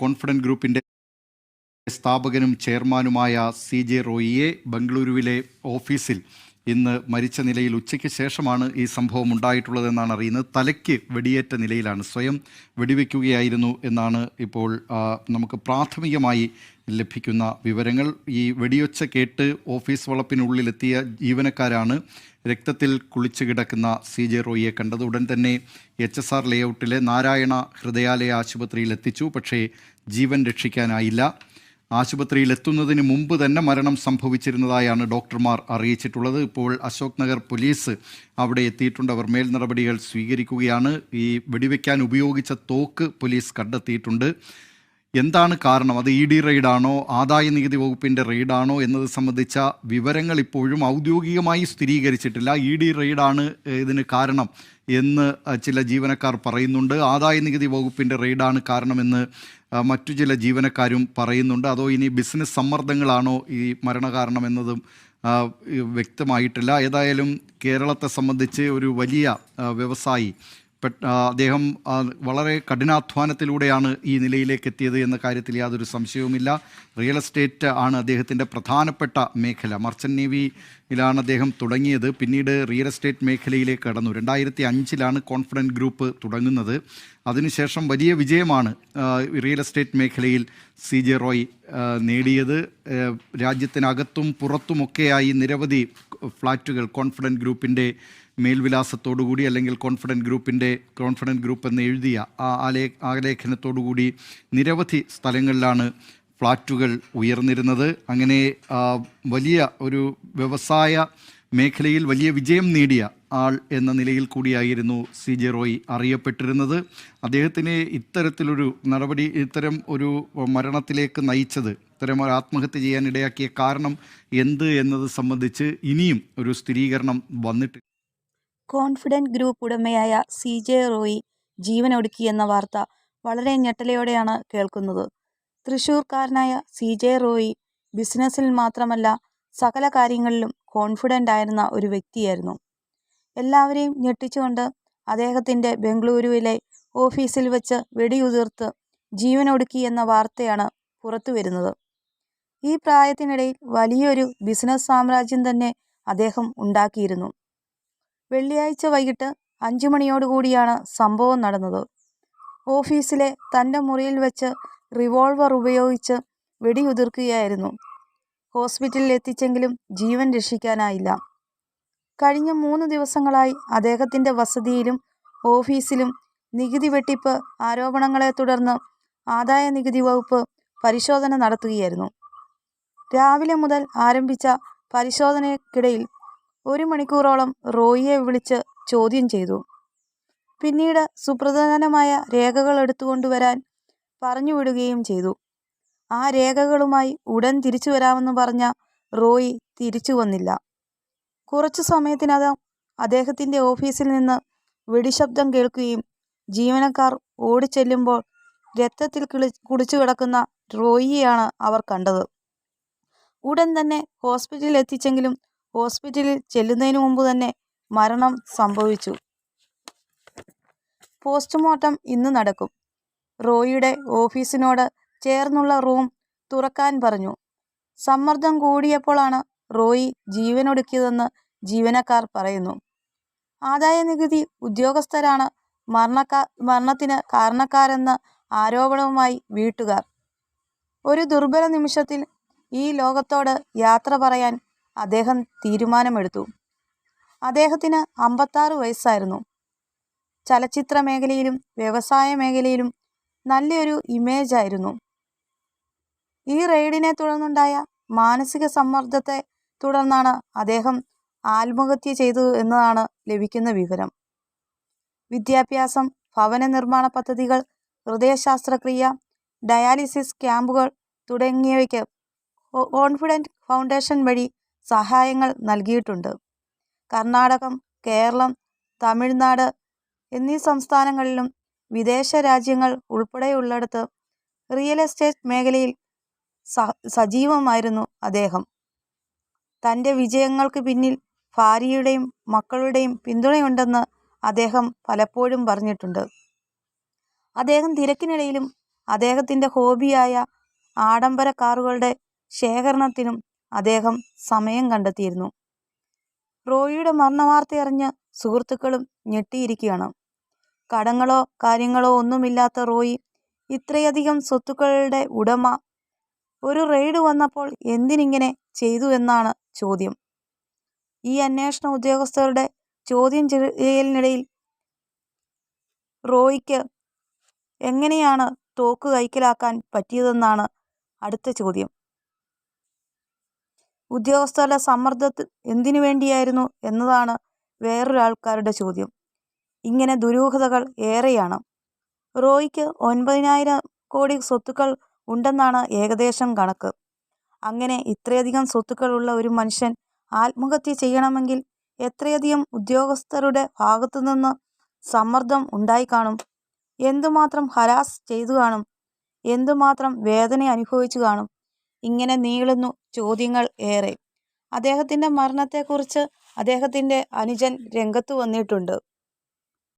Confident ഗ്രൂപ്പിന്റെ സ്ഥാപകനും ചെയർമാനുമായ C J റോയിയെ ബംഗളൂരുവിലെ ഓഫീസിൽ ഇന്ന് മരിച്ച നിലയിൽ ഉച്ചയ്ക്ക് ശേഷമാണ് ഈ സംഭവം ഉണ്ടായിട്ടുള്ളതെന്നാണ് അറിയുന്നത്. തലയ്ക്ക് വെടിയേറ്റ നിലയിലാണ്. സ്വയം വെടിവെക്കുകയായിരുന്നു എന്നാണ് ഇപ്പോൾ നമുക്ക് പ്രാഥമികമായി ലഭിക്കുന്ന വിവരങ്ങൾ. ഈ വെടിയൊച്ച കേട്ട് ഓഫീസ് വളപ്പിനുള്ളിലെത്തിയ ജീവനക്കാരാണ് രക്തത്തിൽ കുളിച്ചു കിടക്കുന്ന സി ജെ റോയിയെ കണ്ടത്. ഉടൻ തന്നെ എച്ച് എസ് ആർ ലേഔട്ടിലെ നാരായണ ഹൃദയാലയ ആശുപത്രിയിൽ എത്തിച്ചു. പക്ഷേ ജീവൻ രക്ഷിക്കാനായില്ല. ആശുപത്രിയിൽ എത്തുന്നതിന് മുമ്പ് തന്നെ മരണം സംഭവിച്ചിരുന്നതായാണ് ഡോക്ടർമാർ അറിയിച്ചിട്ടുള്ളത്. ഇപ്പോൾ അശോക് നഗർ പോലീസ് അവിടെ എത്തിയിട്ടുണ്ട്. അവർ മേൽ നടപടികൾ സ്വീകരിക്കുകയാണ്. ഈ വെടിവെക്കാൻ ഉപയോഗിച്ച തോക്ക് പോലീസ് കണ്ടെത്തിയിട്ടുണ്ട്. എന്താണ് കാരണം? അത് ഇ ഡി റെയ്ഡാണോ? ആദായ നികുതി വകുപ്പിന്റെ റെയ്ഡാണോ? എന്നത് സംബന്ധിച്ച വിവരങ്ങൾ ഇപ്പോഴും ഔദ്യോഗികമായി സ്ഥിരീകരിച്ചിട്ടില്ല. ഇ ഡി റെയ്ഡാണ് ഇതിന് കാരണം എന്ന് ചില ജീവനക്കാർ പറയുന്നുണ്ട്. ആദായ നികുതി വകുപ്പിന്റെ റെയ്ഡാണ് കാരണമെന്ന് മറ്റു ചില ജീവനക്കാരും പറയുന്നുണ്ട്. അതോ ഇനി ബിസിനസ് സമ്മർദ്ദങ്ങളാണോ ഈ മരണകാരണം എന്നതും വ്യക്തമായിട്ടില്ല. ഏതായാലും കേരളത്തെ സംബന്ധിച്ച് ഒരു വലിയ വ്യവസായി അദ്ദേഹം വളരെ കഠിനാധ്വാനത്തിലൂടെയാണ് ഈ നിലയിലേക്ക് എത്തിയത് എന്ന കാര്യത്തിൽ യാതൊരു സംശയവുമില്ല. റിയൽ എസ്റ്റേറ്റ് ആണ് അദ്ദേഹത്തിന്റെ പ്രധാനപ്പെട്ട മേഖല. മർച്ചന്റ് നേവിയിലാണ് അദ്ദേഹം തുടങ്ങിയത്. പിന്നീട് റിയൽ എസ്റ്റേറ്റ് മേഖലയിലേക്ക് കടന്നു. രണ്ടായിരത്തി അഞ്ചിലാണ് കോൺഫിഡന്റ് ഗ്രൂപ്പ് തുടങ്ങുന്നത്. അതിനുശേഷം വലിയ വിജയമാണ് റിയൽ എസ്റ്റേറ്റ് മേഖലയിൽ സി ജെ റോയ് നേടിയത്. രാജ്യത്തിനകത്തും പുറത്തുമൊക്കെയായി നിരവധി ഫ്ലാറ്റുകൾ കോൺഫിഡന്റ് ഗ്രൂപ്പിന്റെ മേൽവിലാസത്തോടുകൂടി അല്ലെങ്കിൽ കോൺഫിഡന്റ് ഗ്രൂപ്പിന്റെ കോൺഫിഡന്റ് ഗ്രൂപ്പ് എന്ന് എഴുതിയ ആ ആലേ ആലേഖനത്തോടുകൂടി നിരവധി സ്ഥലങ്ങളിലാണ് ഫ്ലാറ്റുകൾ ഉയർന്നിരുന്നത്. അങ്ങനെ വലിയ ഒരു വ്യവസായ മേഖലയിൽ വലിയ വിജയം നേടിയ ആൾ എന്ന നിലയിൽ കൂടിയായിരുന്നു സി ജെ റോയ് അറിയപ്പെട്ടിരുന്നത്. അദ്ദേഹത്തിന് ഇത്തരത്തിലൊരു നടപടി ഇത്തരം ഒരു മരണത്തിലേക്ക് നയിച്ചത് ഇത്തരം ഒരു ആത്മഹത്യ ചെയ്യാൻ ഇടയാക്കിയ കാരണം എന്ത് എന്നത് സംബന്ധിച്ച് ഇനിയും ഒരു സ്ഥിരീകരണം വന്നിട്ടില്ല കോൺഫിഡന്റ് ഗ്രൂപ്പ് ഉടമയായ സി ജെ റോയി ജീവനൊടുക്കിയെന്ന വാർത്ത വളരെ ഞെട്ടലയോടെയാണ് കേൾക്കുന്നത്. തൃശ്ശൂർക്കാരനായ സി ജെ റോയി ബിസിനസ്സിൽ മാത്രമല്ല സകല കാര്യങ്ങളിലും കോൺഫിഡന്റ് ആയിരുന്ന ഒരു വ്യക്തിയായിരുന്നു. എല്ലാവരെയും ഞെട്ടിച്ചുകൊണ്ട് അദ്ദേഹത്തിന്റെ ബംഗളൂരുവിലെ ഓഫീസിൽ വെച്ച് വെടിയുതിർത്ത് ജീവനൊടുക്കി എന്ന വാർത്തയാണ് പുറത്തു വരുന്നത് ഈ പ്രായത്തിനിടയിൽ വലിയൊരു ബിസിനസ് സാമ്രാജ്യം തന്നെ അദ്ദേഹം ഉണ്ടാക്കിയിരുന്നു. വെള്ളിയാഴ്ച വൈകിട്ട് അഞ്ചു മണിയോടുകൂടിയാണ് സംഭവം നടന്നത്. ഓഫീസിലെ തന്റെ മുറിയിൽ വെച്ച് റിവോൾവർ ഉപയോഗിച്ച് വെടിയുതിർക്കുകയായിരുന്നു. ഹോസ്പിറ്റലിൽ എത്തിച്ചെങ്കിലും ജീവൻ രക്ഷിക്കാനായില്ല. കഴിഞ്ഞ മൂന്ന് ദിവസങ്ങളായി അദ്ദേഹത്തിന്റെ വസതിയിലും ഓഫീസിലും നികുതി വെട്ടിപ്പ് ആരോപണങ്ങളെ തുടർന്ന് ആദായ നികുതി വകുപ്പ് പരിശോധന നടത്തുകയായിരുന്നു. രാവിലെ മുതൽ ആരംഭിച്ച പരിശോധനയ്ക്കിടയിൽ ഒരു മണിക്കൂറോളം റോയിയെ വിളിച്ച് ചോദ്യം ചെയ്തു. പിന്നീട് സുപ്രധാനമായ രേഖകൾ എടുത്തുകൊണ്ടുവരാൻ പറഞ്ഞുവിടുകയും ചെയ്തു. ആ രേഖകളുമായി ഉടൻ തിരിച്ചു വരാമെന്ന് പറഞ്ഞ റോയി തിരിച്ചു വന്നില്ല കുറച്ചു സമയത്തിനകം അദ്ദേഹത്തിന്റെ ഓഫീസിൽ നിന്ന് വെടിശബ്ദം കേൾക്കുകയും ജീവനക്കാർ ഓടിച്ചെല്ലുമ്പോൾ രക്തത്തിൽ കിളി കുടിച്ചു കിടക്കുന്ന റോയിയെയാണ് അവർ കണ്ടത്. ഉടൻ തന്നെ ഹോസ്പിറ്റലിൽ എത്തിച്ചെങ്കിലും ഹോസ്പിറ്റലിൽ ചെല്ലുന്നതിന് മുമ്പ് തന്നെ മരണം സംഭവിച്ചു. പോസ്റ്റ്മോർട്ടം ഇന്ന് നടക്കും. റോയിയുടെ ഓഫീസിനോട് ചേർന്നുള്ള റൂം തുറക്കാൻ പറഞ്ഞു. സമ്മർദ്ദം കൂടിയപ്പോഴാണ് റോയി ജീവനൊടുക്കിയതെന്ന് ജീവനക്കാർ പറയുന്നു. ആദായ നികുതി ഉദ്യോഗസ്ഥരാണ് മരണക്കാ മരണത്തിന് കാരണക്കാരെന്ന ആരോപണവുമായി വീട്ടുകാർ. ഒരു ദുർബല നിമിഷത്തിൽ ഈ ലോകത്തോട് യാത്ര പറയാൻ അദ്ദേഹം തീരുമാനമെടുത്തു. അദ്ദേഹത്തിന് അമ്പത്താറ് വയസ്സായിരുന്നു. ചലച്ചിത്ര മേഖലയിലും വ്യവസായ മേഖലയിലും നല്ലൊരു ഇമേജ് ആയിരുന്നു. ഈ റെയ്ഡിനെ തുടർന്നുണ്ടായ മാനസിക സമ്മർദ്ദത്തെ തുടർന്നാണ് അദ്ദേഹം ആത്മഹത്യ ചെയ്തു എന്നതാണ് ലഭിക്കുന്ന വിവരം. വിദ്യാഭ്യാസം ഭവന നിർമ്മാണ പദ്ധതികൾ ഹൃദയശാസ്ത്രക്രിയ ഡയാലിസിസ് ക്യാമ്പുകൾ തുടങ്ങിയവയ്ക്ക് കോൺഫിഡന്റ് ഫൗണ്ടേഷൻ വഴി സഹായങ്ങൾ നൽകിയിട്ടുണ്ട്. കർണാടകം കേരളം തമിഴ്നാട് എന്നീ സംസ്ഥാനങ്ങളിലും വിദേശ രാജ്യങ്ങൾ ഉൾപ്പെടെയുള്ളിടത്ത് റിയൽ എസ്റ്റേറ്റ് മേഖലയിൽ സജീവമായിരുന്നു അദ്ദേഹം. തന്റെ വിജയങ്ങൾക്ക് പിന്നിൽ ഭാര്യയുടെയും മക്കളുടെയും പിന്തുണയുണ്ടെന്ന് അദ്ദേഹം പലപ്പോഴും പറഞ്ഞിട്ടുണ്ട്. അദ്ദേഹം തിരക്കിനിടയിലും അദ്ദേഹത്തിന്റെ ഹോബിയായ ആഡംബര കാറുകളുടെ ശേഖരണത്തിനും അദ്ദേഹം സമയം കണ്ടെത്തിയിരുന്നു. റോയിയുടെ മരണവാർത്തയറിഞ്ഞ് സുഹൃത്തുക്കളും ഞെട്ടിയിരിക്കുകയാണ്. കടങ്ങളോ കാര്യങ്ങളോ ഒന്നുമില്ലാത്ത റോയി ഇത്രയധികം സ്വത്തുക്കളുടെ ഉടമ ഒരു റെയ്ഡ് വന്നപ്പോൾ എന്തിനിങ്ങനെ ചെയ്തു എന്നാണ് ചോദ്യം. ഈ അന്വേഷണ ഉദ്യോഗസ്ഥരുടെ ചോദ്യം ചെയ്യലിനിടയിൽ റോയിക്ക് എങ്ങനെയാണ് തോക്ക് കൈക്കലാക്കാൻ പറ്റിയതെന്നാണ് അടുത്ത ചോദ്യം. ഉദ്യോഗസ്ഥരുടെ സമ്മർദ്ദത്തിൽ എന്തിനു വേണ്ടിയായിരുന്നു എന്നതാണ് വേറൊരാൾക്കാരുടെ ചോദ്യം. ഇങ്ങനെ ദുരൂഹതകൾ ഏറെയാണ്. റോയിക്ക് ഒൻപതിനായിരം കോടി സ്വത്തുക്കൾ ഉണ്ടെന്നാണ് ഏകദേശം കണക്ക്. അങ്ങനെ ഇത്രയധികം സ്വത്തുക്കളുള്ള ഒരു മനുഷ്യൻ ആത്മഹത്യ ചെയ്യണമെങ്കിൽ എത്രയധികം ഉദ്യോഗസ്ഥരുടെ ഭാഗത്തു നിന്ന് സമ്മർദ്ദം ഉണ്ടായി കാണും. എന്തുമാത്രം ഹരാസ് ചെയ്തു കാണും. എന്തുമാത്രം വേദന അനുഭവിച്ചു കാണും. ഇങ്ങനെ നീളുന്നു ചോദ്യങ്ങൾ ഏറെ. അദ്ദേഹത്തിന്റെ മരണത്തെക്കുറിച്ച് അദ്ദേഹത്തിന്റെ അനുജൻ രംഗത്ത് വന്നിട്ടുണ്ട്.